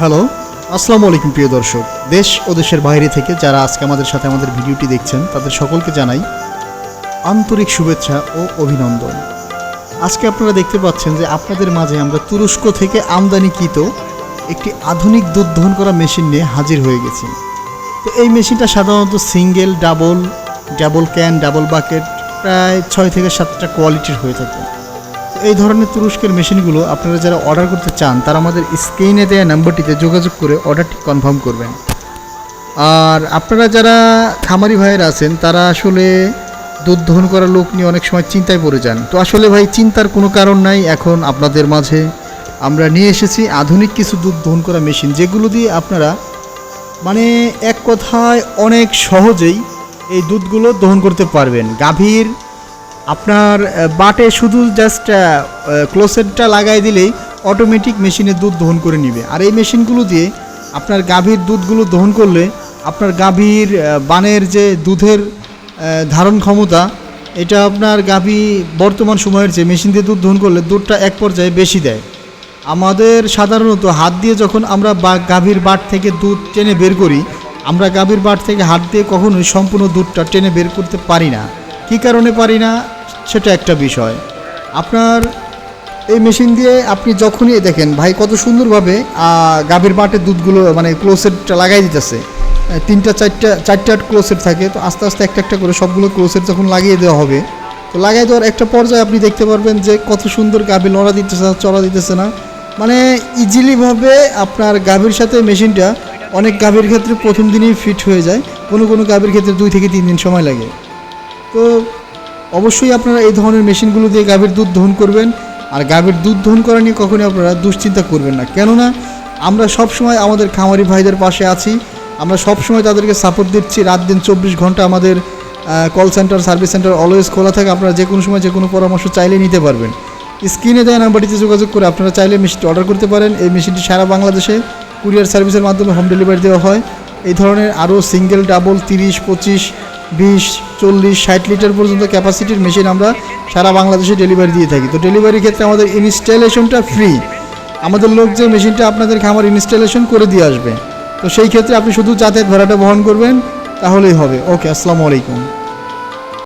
Hello, আসসালামু আলাইকুম প্রিয় দর্শক। দেশ ও দেশের বাইরে থেকে যারা আজকে আমাদের সাথে আমাদের ভিডিওটি দেখছেন, তাদের সকলকে জানাই আন্তরিক শুভেচ্ছা ও অভিনন্দন। আজকে আপনারা দেখতে পাচ্ছেন যে আপনাদের মাঝে আমরা তুরস্ক থেকে আমদানিকৃত একটি আধুনিক দুধ দহন করা মেশিন নিয়ে হাজির হয়ে গেছি। তো এই মেশিনটা সাধারণত single, double double can, double bucket প্রায় ছয় থেকে সাতটা কোয়ালিটির হয়ে থাকে। এই ধরনের তুরস্কের মেশিনগুলো আপনারা যারা অর্ডার করতে চান, তারা আমাদের স্ক্রিনে দেওয়া নাম্বারটিতে যোগাযোগ করে অর্ডারটি কনফার্ম করবেন। আর আপনারা যারা খামারি ভাইয়েরা আছেন, তারা আসলে দুধ দহন করা লোক নিয়ে অনেক সময় চিন্তায় পড়ে যান। তো আসলে ভাই, চিন্তার কোনো কারণ নাই। এখন আপনাদের মাঝে আমরা নিয়ে এসেছি আধুনিক কিছু দুধ দহন করা মেশিন, যেগুলো দিয়ে আপনারা মানে এক কথায় অনেক সহজেই এই দুধগুলো দহন করতে পারবেন। গাভীর আপনার বাটে শুধু জাস্ট ক্লোসেটটা লাগাই দিলেই অটোমেটিক মেশিনে দুধ দহন করে নিবে। আর এই মেশিনগুলো দিয়ে আপনার গাভীর দুধগুলো দহন করলে আপনার গাভীর বানের যে দুধের ধারণ ক্ষমতা, এটা আপনার গাভী বর্তমান সময়ের যে মেশিন দিয়ে দুধ দহন করলে দুধটা এক পর্যায়ে বেশি দেয়। আমাদের সাধারণত হাত দিয়ে যখন আমরা গাভীর বাট থেকে দুধ টেনে বের করি, আমরা গাভীর বাট থেকে হাত দিয়ে কখনোই সম্পূর্ণ দুধটা টেনে বের করতে পারি না। কী কারণে পারি না, সেটা একটা বিষয়। আপনার এই মেশিন দিয়ে আপনি যখনই দেখেন, ভাই কত সুন্দরভাবে গাভীর বাটের দুধগুলো মানে ক্লোসেটটা লাগাই দিতেছে। তিনটা, চারটা চারটা ক্লোসেট থাকে, তো আস্তে আস্তে একটা একটা করে সবগুলো ক্লোসেট যখন লাগিয়ে দেওয়া হবে, তো লাগাই দেওয়ার একটা পর্যায়ে আপনি দেখতে পারবেন যে কত সুন্দর গাভী লড়া দিতেছে না চড়া দিতেছে না। মানে ইজিলিভাবে আপনার গাভীর সাথে মেশিনটা অনেক গাভীর ক্ষেত্রে প্রথম দিনই ফিট হয়ে যায়, কোনো কোনো গাভীর ক্ষেত্রে দুই থেকে তিন দিন সময় লাগে। তো অবশ্যই আপনারা এই ধরনের মেশিনগুলো দিয়ে গাভীর দুধ দহন করবেন। আর গাভীর দুধ দহন করা নিয়ে কখনোই আপনারা দুশ্চিন্তা করবেন না। কেননা আমরা সব সময় আমাদের খামারি ভাইদের পাশে আছি। আমরা সব সময় তাদেরকে সাপোর্ট দিচ্ছি। রাত দিন চব্বিশ ঘণ্টা আমাদের call center service center always খোলা থাকে। আপনারা যে কোনো সময় যে কোনো পরামর্শ চাইলে নিতে পারবেন। স্ক্রিনে দেওয়া নাম্বারটিতে যোগাযোগ করে আপনারা চাইলে মেশিনটি অর্ডার করতে পারেন। এই মেশিনটি সারা বাংলাদেশে কুরিয়ার সার্ভিসের মাধ্যমে হোম ডেলিভারি দেওয়া হয়। এই ধরনের আরও সিঙ্গেল ডাবল তিরিশ, পঁচিশ বিশ, চল্লিশ, ষাট লিটার পর্যন্ত ক্যাপাসিটির মেশিন আমরা সারা বাংলাদেশে ডেলিভারি দিয়ে থাকি। তো ডেলিভারির ক্ষেত্রে আমাদের ইনস্টলেশনটা ফ্রি। আমাদের লোক যে মেশিনটা আপনাদের খামার ইনস্টলেশন করে দিয়ে আসবে। তো সেই ক্ষেত্রে আপনি শুধু যাতায়াত ভাড়াটা বহন করবেন, তাহলেই হবে। ওকে, আসসালামু আলাইকুম।